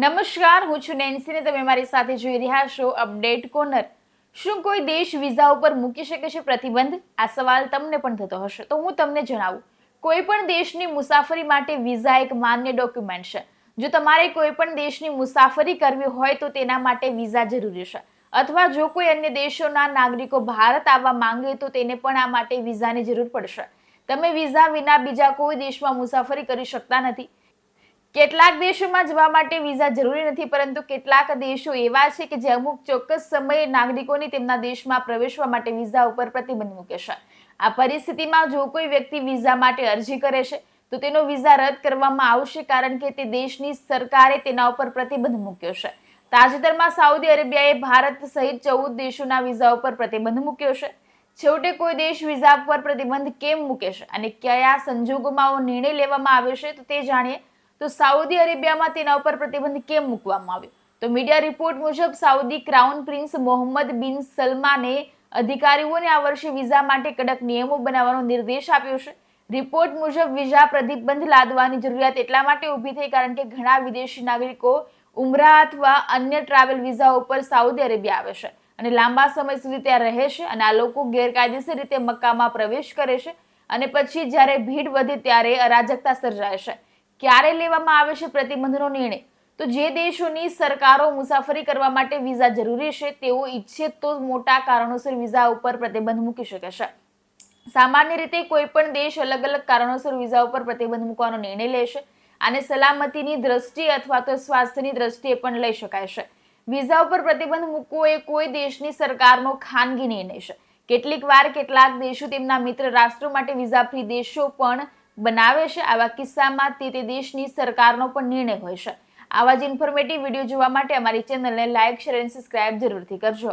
નમસ્કાર, હું છું નેન્સી ને તમે મારી સાથે જોઈ રહ્યા છો અપડેટ કોર્નર. શું કોઈ દેશ વિઝા ઉપર મૂકી શકે છે પ્રતિબંધ? આ સવાલ તમને પણ થતો હશે. તો હું તમને જણાવું. કોઈ પણ દેશની મુસાફરી માટે વિઝા એક માન્ય ડોક્યુમેન્ટ છે. જો તમારે કોઈ પણ દેશની મુસાફરી કરવી હોય તો તેના માટે વિઝા જરૂરી છે. અથવા જો કોઈ અન્ય દેશોના નાગરિકો ભારત આવવા માંગે તો તેને પણ આ માટે વિઝાની જરૂર પડશે. તમે વિઝા વિના બીજા કોઈ દેશમાં મુસાફરી કરી શકતા નથી. કેટલાક દેશોમાં જવા માટે વિઝા જરૂરી નથી, પરંતુ કેટલાક દેશો એવા છે કે જે અમુક ચોક્કસ સમયે નાગરિકોને તેમના દેશમાં પ્રવેશવા માટે વિઝા ઉપર પ્રતિબંધ મૂકે છે. આ પરિસ્થિતિમાં જો કોઈ વ્યક્તિ વિઝા માટે અરજી કરે છે, તો તેનો વિઝા રદ કરવામાં આવશે કારણ કે તે દેશની સરકારે તેના ઉપર પ્રતિબંધ મૂક્યો છે. તાજેતરમાં સાઉદી અરેબિયાએ ભારત સહિત ચૌદ દેશોના વિઝા ઉપર પ્રતિબંધ મૂક્યો છે. છેવટે કોઈ દેશ વિઝા પર પ્રતિબંધ કેમ મૂકે છે અને કયા સંજોગોમાં નિર્ણય લેવામાં આવ્યો છે, તો તે જાણીએ તો સાઉદી અરેબિયામાં તેના ઉપર પ્રતિબંધ કેમ મૂકવામાં આવ્યો? તો મીડિયા રિપોર્ટ મુજબ Saudi crown prince Mohammed bin સલમાને અધિકારીઓને આ વર્ષે વિઝા માટે કડક નિયમો બનાવવાનો નિર્દેશ આપ્યો છે. રિપોર્ટ મુજબ વિઝા પ્રતિબંધ લાદવાની જરૂરિયાત એટલા માટે ઊભી થઈ કારણ કે ઘણા વિદેશી નાગરિકો ઉમરા અથવા અન્ય ટ્રાવેલ વિઝા ઉપર સાઉદી અરેબિયા આવે છે અને લાંબા સમય સુધી ત્યાં રહે છે અને આ લોકો ગેરકાયદેસર રીતે મક્કામાં પ્રવેશ કરે છે અને પછી જ્યારે ભીડ વધે ત્યારે અરાજકતા સર્જાય છે. ક્યારે લેવામાં આવે છે પ્રતિબંધનો નિર્ણય? તો જે દેશોની સરકારો મુસાફરી કરવા માટે વિઝા જરૂરી છે, તેઓ ઈચ્છે તો મોટા કારણોસર વિઝા ઉપર પ્રતિબંધ મૂકી શકે છે. સામાન્ય રીતે કોઈ પણ દેશ અલગ અલગ કારણોસર વિઝા ઉપર પ્રતિબંધ મૂકવાનો નિર્ણય લેશે આને સલામતીની દ્રષ્ટિએ અથવા તો સ્વાસ્થ્યની દ્રષ્ટિએ પણ લઈ શકાય છે. વિઝા ઉપર પ્રતિબંધ મૂકવો એ કોઈ દેશની સરકારનો ખાનગી નિર્ણય છે. કેટલીક વાર કેટલાક દેશો તેમના મિત્ર રાષ્ટ્રો માટે વિઝા ફ્રી દેશો પણ બનાવે છે. આવા કિસ્સામાં તે તે દેશની સરકારનો પણ નિર્ણય હોય છે. આવા જ ઇન્ફોર્મેટિવ વીડિયો જોવા માટે અમારી ચેનલને લાઇક શેર અને સબસ્ક્રાઇબ જરૂરથી કરજો.